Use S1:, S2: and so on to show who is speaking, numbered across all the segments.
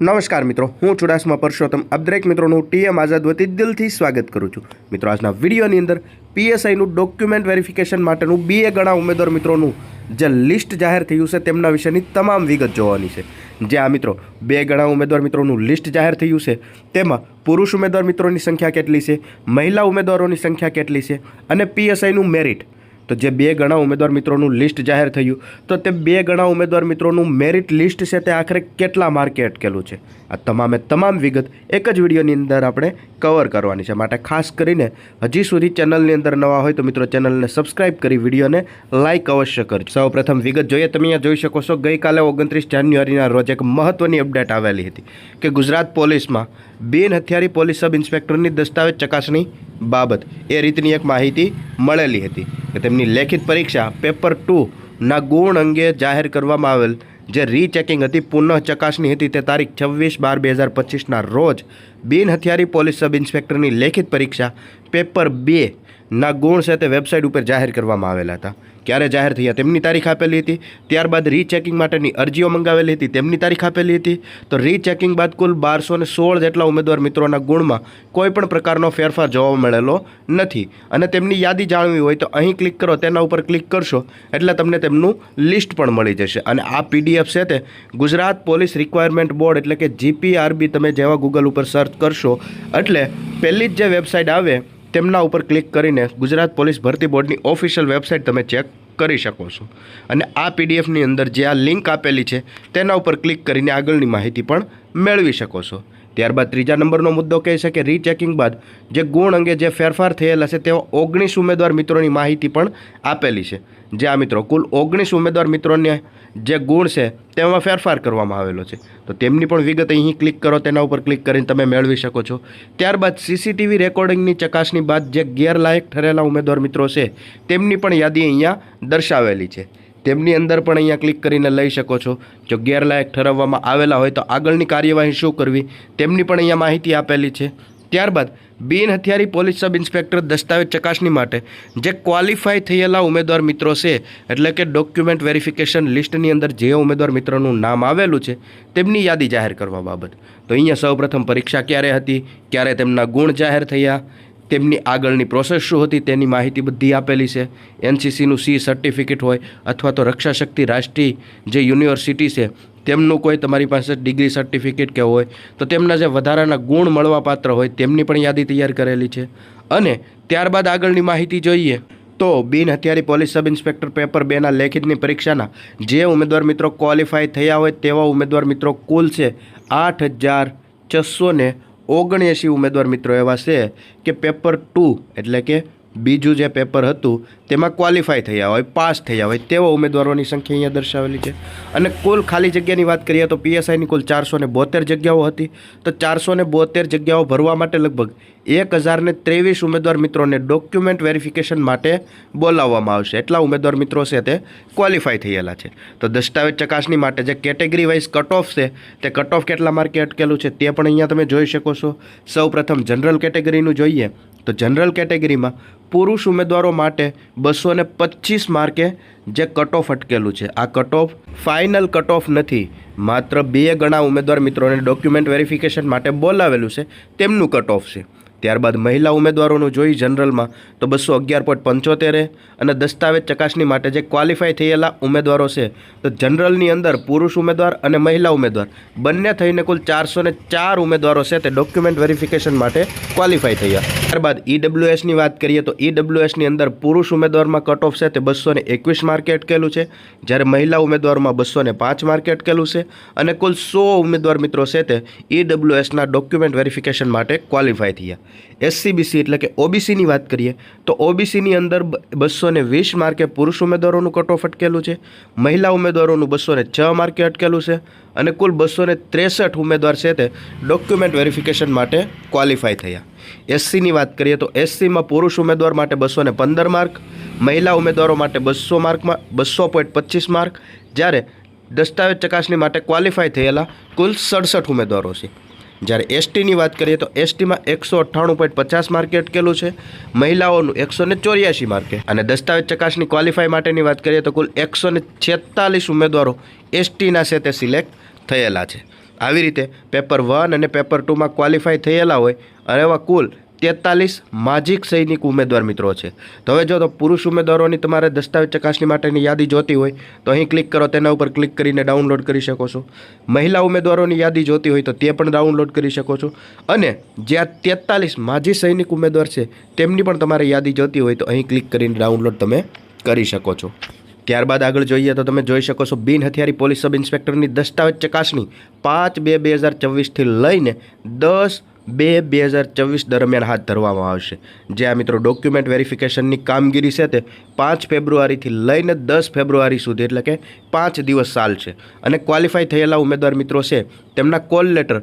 S1: નમસ્કાર મિત્રો, હું ચુડાસમા પરસોત્તમ. આપ દરેક મિત્રોનું ટીએમ આઝાદ વતી દિલથી સ્વાગત કરું છું. મિત્રો, આજના વિડીયોની અંદર પીએસઆઈનું ડોક્યુમેન્ટ વેરિફિકેશન માટેનું બે ગણા ઉમેદવાર મિત્રોનું જે લિસ્ટ જાહેર થયું છે, તેમના વિશેની તમામ વિગત જોવાની છે. જે આ મિત્રો, બે ગણા ઉમેદવાર મિત્રોનું લિસ્ટ જાહેર થયું છે, તેમાં પુરુષ ઉમેદવાર મિત્રોની સંખ્યા કેટલી છે, મહિલા ઉમેદવારોની સંખ્યા કેટલી છે અને પીએસઆઈનું મેરિટ તો જે બે ગણા ઉમેદવાર મિત્રોનું લિસ્ટ જાહેર થયું, તો તે બે ગણા ઉમેદવાર મિત્રોનું મેરિટ લિસ્ટ છે તે આખરે કેટલા માર્કે અટકેલું છે? આ તમામે તમામ વિગત એક જ વિડીયોની અંદર આપણે કવર કરવાની છે. માટે ખાસ કરીને હજી સુધી ચેનલની અંદર નવા હોય તો મિત્રો ચેનલને સબસ્ક્રાઇબ કરી વિડીયોને લાઇક અવશ્ય કરજો. સૌ પ્રથમ વિગત જોઈએ, તમે અહીંયા જોઈ શકો છો, ગઈકાલે ઓગણત્રીસ જાન્યુઆરીના રોજ એક મહત્ત્વની અપડેટ આવેલી હતી કે ગુજરાત પોલીસમાં બિન હથિયારી પોલીસ સબ ઇન્સ્પેક્ટરની દસ્તાવેજ ચકાસણી બાબત એ રીતની એક માહિતી મળેલી હતી કે તેમની લેખિત પરીક્ષા પેપર ટુના ગુણ અંગે જાહેર કરવામાં આવેલ, જે રીચેકિંગ હતી, પુનઃ ચકાસણી હતી તે તારીખ છવ્વીસ બાર બે હજાર પચીસના રોજ બિન હથિયારી પોલીસ સબ ઇન્સ્પેક્ટરની લેખિત પરીક્ષા પેપર બે ના ગુણ છે તે વેબસાઇટ ઉપર જાહેર કરવામાં આવેલા હતા. ક્યારે જાહેર થયા તેમની તારીખ આપેલી હતી? ત્યારબાદ રીચેકિંગ માટેની અરજીઓ મંગાવેલી હતી, તેમની તારીખ આપેલી હતી. તો રીચેકિંગ બાદ કુલ બારસો સોળ જેટલા ઉમેદવાર મિત્રોના ગુણમાં કોઈપણ પ્રકારનો ફેરફાર જોવા મળેલો નથી. અને તેમની યાદી જાણવી હોય તો અહીં ક્લિક કરો, તેના ઉપર ક્લિક કરશો, એટલે તમને તેમનું લિસ્ટ પણ મળી જશે. અને આ પીડીએફ છે તે ગુજરાત પોલીસ રિક્વાયરમેન્ટ બોર્ડ, એટલે કે જીપીઆરબી તમે જેવા ગૂગલ ઉપર સર્ચ કરશો, એટલે પહેલી જ જે વેબસાઇટ આવે તેમના ઉપર ક્લિક કરીને ગુજરાત પોલીસ ભરતી બોર્ડની ઓફિશિયલ વેબસાઇટ તમે ચેક કરી શકો છો. અને આ પીડીએફની અંદર જે આ લિંક આપેલી છે, તેના ઉપર ક્લિક કરીને આગળની માહિતી પણ મેળવી શકો છો. ત્યારબાદ ત્રીજા નંબરનો મુદ્દો કહે છે કે રીચેકિંગ બાદ જે ગુણ અંગે જે ફેરફાર થયેલા છે તેવા ઓગણીસ ઉમેદવાર મિત્રોની માહિતી પણ આપેલી છે. જે આ મિત્રો કુલ ઓગણીસ ઉમેદવાર મિત્રોને જે ગુણ છે તેમાં ફેરફાર કરવામાં આવેલો છે. તો તેમની પણ વિગત અહીં ક્લિક કરો, તેના ઉપર ક્લિક કરીને તમે મેળવી શકો છો. ત્યારબાદ સીસીટીવી રેકોર્ડિંગની ચકાસણી બાદ જે ગેરલાયક ઠરેલા ઉમેદવાર મિત્રો છે, તેમની પણ યાદી અહીંયા દર્શાવેલી છે. તેમની અંદર પણ અહીંયા ક્લિક કરીને લઈ શકો છો. જો ગેરલાયક ઠરાવવામાં આવેલા હોય તો આગળની કાર્યવાહી શું કરવી, તેમની પણ અહીંયા માહિતી આપેલી છે. ત્યારબાદ, બિન હથિયારી પોલીસ સબ ઇન્સ્પેક્ટર દસ્તાવેજ ચકાસણી માટે જે ક્વોલિફાય થયેલા ઉમેદવાર મિત્રો છે, એટલે કે ડોક્યુમેન્ટ વેરિફિકેશન લિસ્ટની અંદર જે ઉમેદવાર મિત્રોનું નામ આવેલું છે, તેમની યાદી જાહેર કરવા બાબત. તો અહીંયા સૌપ્રથમ પરીક્ષા ક્યારે હતી, ક્યારે તેમના ગુણ જાહેર થયા તેમની આગળની પ્રોસેસ શું હતી તેની માહિતી બધી આપેલી છે. એનસીસીનું સી સર્ટિફિકેટ હોય અથવા તો રક્ષા શક્તિ રાષ્ટ્રીય જે યુનિવર્સિટી છે, તેમનું કોઈ તમારી પાસે ડિગ્રી સર્ટિફિકેટ કે હોય, તો તેમના જે વધારાના ગુણ મળવાપાત્ર હોય તેમની પણ યાદી તૈયાર કરેલી છે. અને ત્યારબાદ આગળની માહિતી જોઈએ, તો બિન હથિયારી પોલીસ સબ ઇન્સ્પેક્ટર પેપર બેના લેખિતની પરીક્ષાના જે ઉમેદવાર મિત્રો ક્વોલિફાય થયા હોય તેવા ઉમેદવાર મિત્રો કુલ છે આઠ હજાર છસો ને ઓગણએંસી ઉમેદવાર મિત્રો એવા છે કે પેપર ટુ એટલે કે બીજું જે પેપર હતું, તેમાં ક્વોલિફાય થયા હોય, પાસ થયા હોય, તેવા ઉમેદવારોની સંખ્યા અહીંયા દર્શાવેલી છે. અને કુલ ખાલી જગ્યાની વાત કરીએ તો પીએસઆઈની કુલ ચારસો ને બોતેર જગ્યાઓ હતી. તો ચારસો ને બોતેર જગ્યાઓ ભરવા માટે લગભગ એક હજાર ને ત્રેવીસ ઉમેદવાર મિત્રોને ડોક્યુમેન્ટ વેરિફિકેશન માટે બોલાવવામાં આવશે. એટલા ઉમેદવાર મિત્રો છે તે ક્વોલિફાય થયેલા છે. તો દસ્તાવેજ ચકાસણી માટે જે કેટેગરી વાઇઝ કટ ઓફ છે, તે કટ ઓફ કેટલા માર્કે અટકેલું છે, તે પણ અહીંયા તમે જોઈ શકો છો. સૌ પ્રથમ જનરલ કેટેગરીનું જોઈએ. તો જનરલ કેટેગરીમાં પુરુષ ઉમેદવારો માટે બસો ને પચીસ માર્કે જે કટ ઓફ અટકેલું છે. આ cut off final cut off નથી. માત્ર બે ગણા ઉમેદવાર મિત્રોને ડોક્યુમેન્ટ વેરિફિકેશન માટે બોલાવેલું છે. તેમનું કટ ઓફ છે. ત્યારબાદ મહિલા ઉમેદવારોનું જોઈ જનરલમાં તો બસો અગિયાર પોઈન્ટ પંચોતેરે અને દસ્તાવેજ ચકાસણી માટે જે ક્વોલિફાય થયેલા ઉમેદવારો છે, તો જનરલની અંદર પુરુષ ઉમેદવાર અને મહિલા ઉમેદવાર. બંને થઈને કુલ ચારસો ને ચાર ઉમેદવારો છે તે ડોક્યુમેન્ટ વેરિફિકેશન માટે ક્વોલિફાય થયા. ત્યારબાદ ઈડબ્લ્યુએસની વાત કરીએ તો ઈડબ્લ્યુએસની અંદર પુરુષ ઉમેદવારમાં કટ ઓફ છે તે બસો ને એકવીસ માર્કે અટકેલું છે, જ્યારે મહિલા ઉમેદવારમાં બસો ને પાંચ માર્કે અટકેલું છે અને કુલ સો ઉમેદવાર મિત્રો છે તે ઈડબ્લ્યુએસના ડોક્યુમેન્ટ વેરિફિકેશન માટે ક્વોલિફાય થયા. એસસીબીસી એટલે કે ઓબીસીની વાત કરીએ, તો ઓબીસીની અંદર બસો ને વીસ માર્કે પુરુષ ઉમેદવારોનું કટ ઓફ અટકેલું છે, મહિલા ઉમેદવારોનું બસો ને છ માર્કે અટકેલું છે અને કુલ બસો ને ત્રેસઠ ઉમેદવાર છે તે ડોક્યુમેન્ટ વેરિફિકેશન માટે ક્વોલિફાય થયા. એસસીની વાત કરીએ તો એસસીમાં પુરુષ ઉમેદવાર માટે બસો ને પંદર માર્ક, મહિલા ઉમેદવારો માટે બસો માર્કમાં બસો પોઈન્ટ પચીસ માર્ક, જ્યારે દસ્તાવેજ ચકાસણી માટે ક્વોલિફાય થયેલા કુલ સડસઠ ઉમેદવારો છે. જ્યારે એસટીની વાત કરીએ તો એસટીમાં એકસો અઠ્ઠાણું પોઈન્ટ પચાસ માર્કે અટકેલું છે. મહિલાઓનું એકસો ને ચોર્યાસી માર્કે અને દસ્તાવેજ ચકાસણી ક્વોલિફાય માટેની વાત કરીએ તો કુલ એકસો ને છેતાલીસ ઉમેદવારો એસટીના છે તે સિલેક્ટ થયેલા છે. આવી રીતે પેપર વન અને પેપર ટુમાં ક્વોલિફાય થયેલા હોય અને એવા કુલ તેતાલીસ માજીક સૈનિક ઉમેદવાર મિત્રો છે. તો હવે જો તો પુરુષ ઉમેદવારોની તમારે દસ્તાવેજ ચકાસણી માટેની યાદી જોતી હોય, તો અહીં ક્લિક કરો, તેના ઉપર ક્લિક કરીને ડાઉનલોડ કરી શકો છો. મહિલા ઉમેદવારોની યાદી જોતી હોય તો તે પણ ડાઉનલોડ કરી શકો છો. અને જે આ તેતાલીસ માજી સૈનિક ઉમેદવાર છે, તેમની પણ તમારે યાદી જોતી હોય તો અહીં ક્લિક કરીને ડાઉનલોડ તમે કરી શકો છો. ત્યારબાદ આગળ જોઈએ તો તમે જોઈ શકો છો, બિન હથિયારી પોલીસ સબ ઇન્સ્પેક્ટરની દસ્તાવેજ ચકાસણી પાંચ બે બે હજાર ચોવીસથી લઈને દસ બે બે હજાર ચોવીસ દરમિયાન હાથ ધરવામાં આવશે. જે આ મિત્રો ડોક્યુમેન્ટ વેરિફિકેશનની કામગીરી છે તે પાંચ ફેબ્રુઆરીથી લઈને દસ ફેબ્રુઆરી સુધી, એટલે કે પાંચ દિવસ ચાલશે અને ક્વોલિફાય થયેલા ઉમેદવાર મિત્રો છે, તેમના કોલ લેટર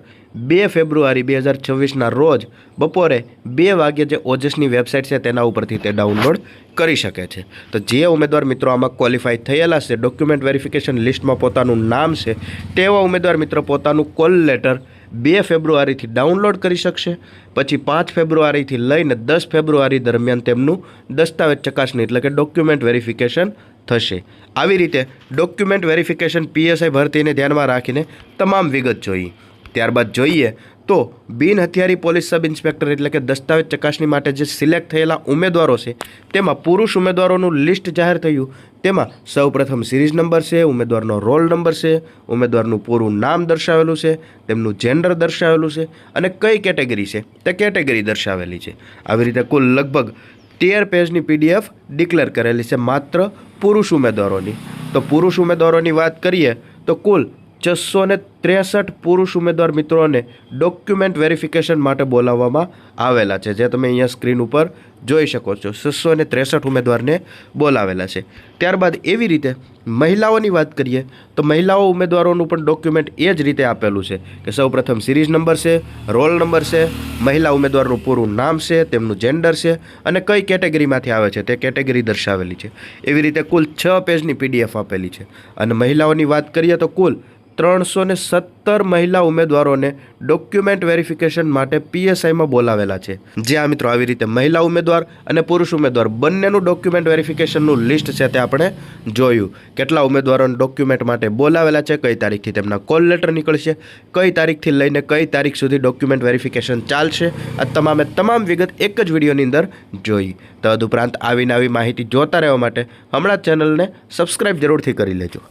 S1: બે ફેબ્રુઆરી બે હજાર છવ્વીસના રોજ બપોરે બે વાગ્યે જે ઓજસની વેબસાઇટ છે તેના ઉપરથી તે ડાઉનલોડ કરી શકે છે. તો જે ઉમેદવાર મિત્રો આમાં ક્વોલિફાય થયેલા છે ડોક્યુમેન્ટ વેરિફિકેશન લિસ્ટમાં પોતાનું નામ છે, તેવા ઉમેદવાર મિત્રો પોતાનું કોલ લેટર બે ફેબ્રુઆરીથી ડાઉનલોડ કરી શકશે, પછી પાંચ ફેબ્રુઆરીથી લઈને દસ ફેબ્રુઆરી દરમિયાન તેમનું દસ્તાવેજ ચકાસણી, એટલે કે ડોક્યુમેન્ટ વેરિફિકેશન થશે. આવી રીતે ડોક્યુમેન્ટ વેરિફિકેશન પીએસઆઈ ભરતીને ધ્યાનમાં રાખીને તમામ વિગત જોઈએ ત્યારબાદ જોઈએ તો બિન હથિયારી પોલીસ સબ ઇન્સ્પેક્ટર એટલે કે દસ્તાવેજ ચકાસણી માટે જે સિલેક્ટ થયેલા ઉમેદવારો છે, તેમાં પુરુષ ઉમેદવારોનું લિસ્ટ જાહેર થયું. તેમાં સૌપ્રથમ સિરીઝ નંબર છે, ઉમેદવારનો રોલ નંબર છે, ઉમેદવારનું પૂરું નામ દર્શાવેલું છે, તેમનું જેન્ડર દર્શાવેલું છે અને કઈ કેટેગરી છે, તે કેટેગરી દર્શાવેલી છે. આવી રીતે કુલ લગભગ તેર પેજની પીડીએફ ડિક્લેર કરેલી છે માત્ર પુરુષ ઉમેદવારોની. તો પુરુષ ઉમેદવારોની વાત કરીએ તો કુલ છસો ને ત્રેસઠ પુરુષ ઉમેદવાર મિત્રોને ડોક્યુમેન્ટ વેરિફિકેશન માટે બોલાવવામાં આવેલા છે, જે તમે અહીંયા સ્ક્રીન ઉપર જોઈ શકો છો. છસો ને ત્રેસઠ ઉમેદવારને બોલાવેલા છે. ત્યારબાદ એવી રીતે મહિલાઓની વાત કરીએ, તો મહિલાઓ ઉમેદવારોનું પણ ડોક્યુમેન્ટ એ જ રીતે આપેલું છે કે સૌપ્રથમ સિરીઝ નંબર છે રોલ નંબર છે, મહિલા ઉમેદવારનું પૂરું નામ છે, તેમનું જેન્ડર છે અને કઈ કેટેગરીમાંથી આવે છે તે કેટેગરી દર્શાવેલી છે. એવી રીતે કુલ છ પેજની પીડીએફ આપેલી છે. અને મહિલાઓની વાત કરીએ તો કુલ ત્રણસો ને સત્તર મહિલા ઉમેદવારોને ડોક્યુમેન્ટ વેરિફિકેશન માટે પીએસઆઈમાં બોલાવેલા છે. જે આ મિત્રો, આવી રીતે મહિલા ઉમેદવાર અને પુરુષ ઉમેદવાર બંનેનું ડોક્યુમેન્ટ વેરિફિકેશનનું લિસ્ટ છે તે આપણે જોયું. કેટલા ઉમેદવારોને ડોક્યુમેન્ટ માટે બોલાવેલા છે, કઈ તારીખથી તેમના કોલ લેટર નીકળશે, કઈ તારીખથી લઈને કઈ તારીખ સુધી ડોક્યુમેન્ટ વેરિફિકેશન ચાલશે, આ તમામે તમામ વિગત એક જ વિડીયોની અંદર જોઈ. તદુપરાંત આવીને આવી માહિતી જોતા રહેવા માટે હમણાં ચેનલને સબસ્ક્રાઈબ જરૂરથી કરી લેજો.